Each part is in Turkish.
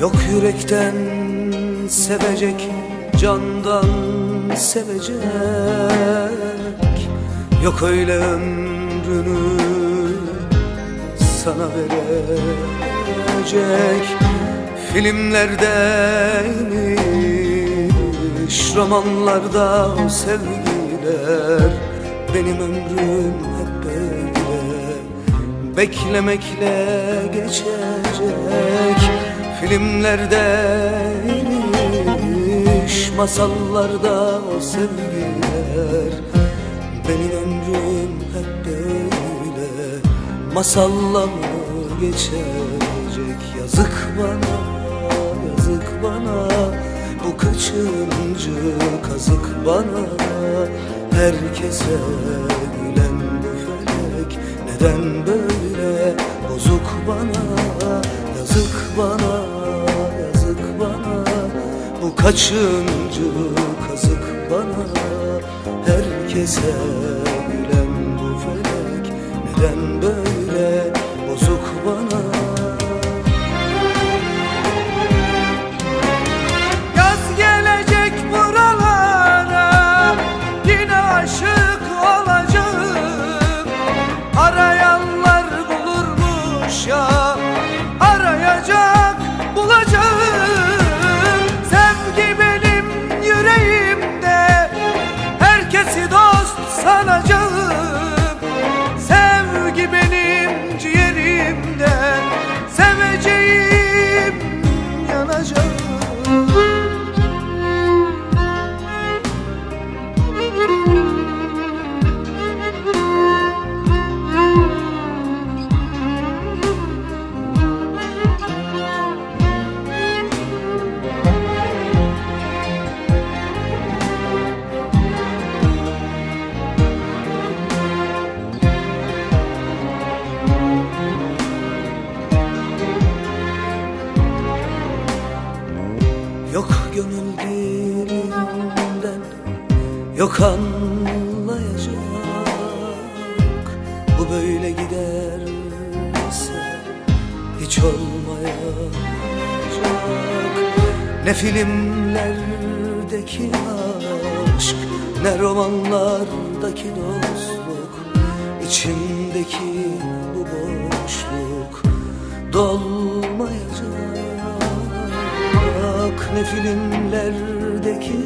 Yok yürekten sevecek Candan sevecek. Yok öyle ömrünü Sana verecek. Filmlerdeymiş Romanlarda o sevgiler. Benim ömrüm hep böyle. Beklemekle geçecek Filmlerdeymiş Masallarda o sevgiler. Benim ömrüm hep böyle. Masalla mı geçecek? Yazık bana, yazık bana. Bu kaçıncı kazık bana? Herkese gülen bu felek Neden böyle? Bozuk bana kaçıncı kazık bana Herkese gülen bu felek. Neden böyle? Bozuk bana Yok anlayacak Bu böyle giderse Hiç olmayacak. Ne filmlerdeki aşk Ne romanlardaki dostluk içimdeki bu boşluk Dolmayacak. Ne filmlerdeki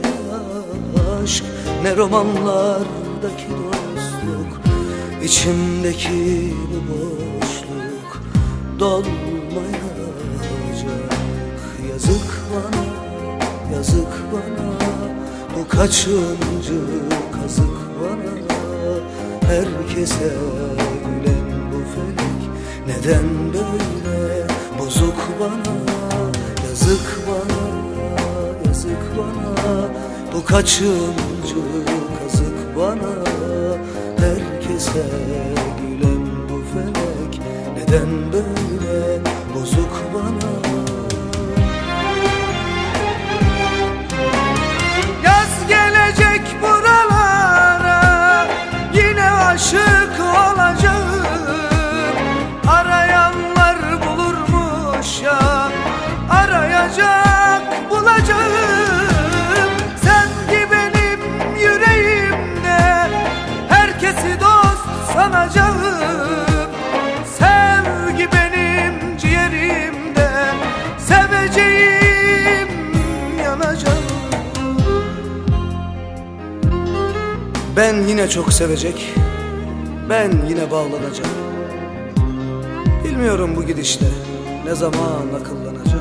aşk Ne romanlardaki dostluk içimdeki bu boşluk Dolmayacak Yazık bana, yazık bana Bu kaçıncı kazık bana? Herkese gülen bu felek Neden böyle? Bozuk bana Yazık bana, yazık bana Bu kaçıncı kazık bana? Herkese gülen bu felek. Neden böyle Sevgi benim ciğerimde Seveceğim yanacağım Ben yine çok sevecek Ben yine bağlanacağım Bilmiyorum bu gidişle Ne zaman akıllanacağım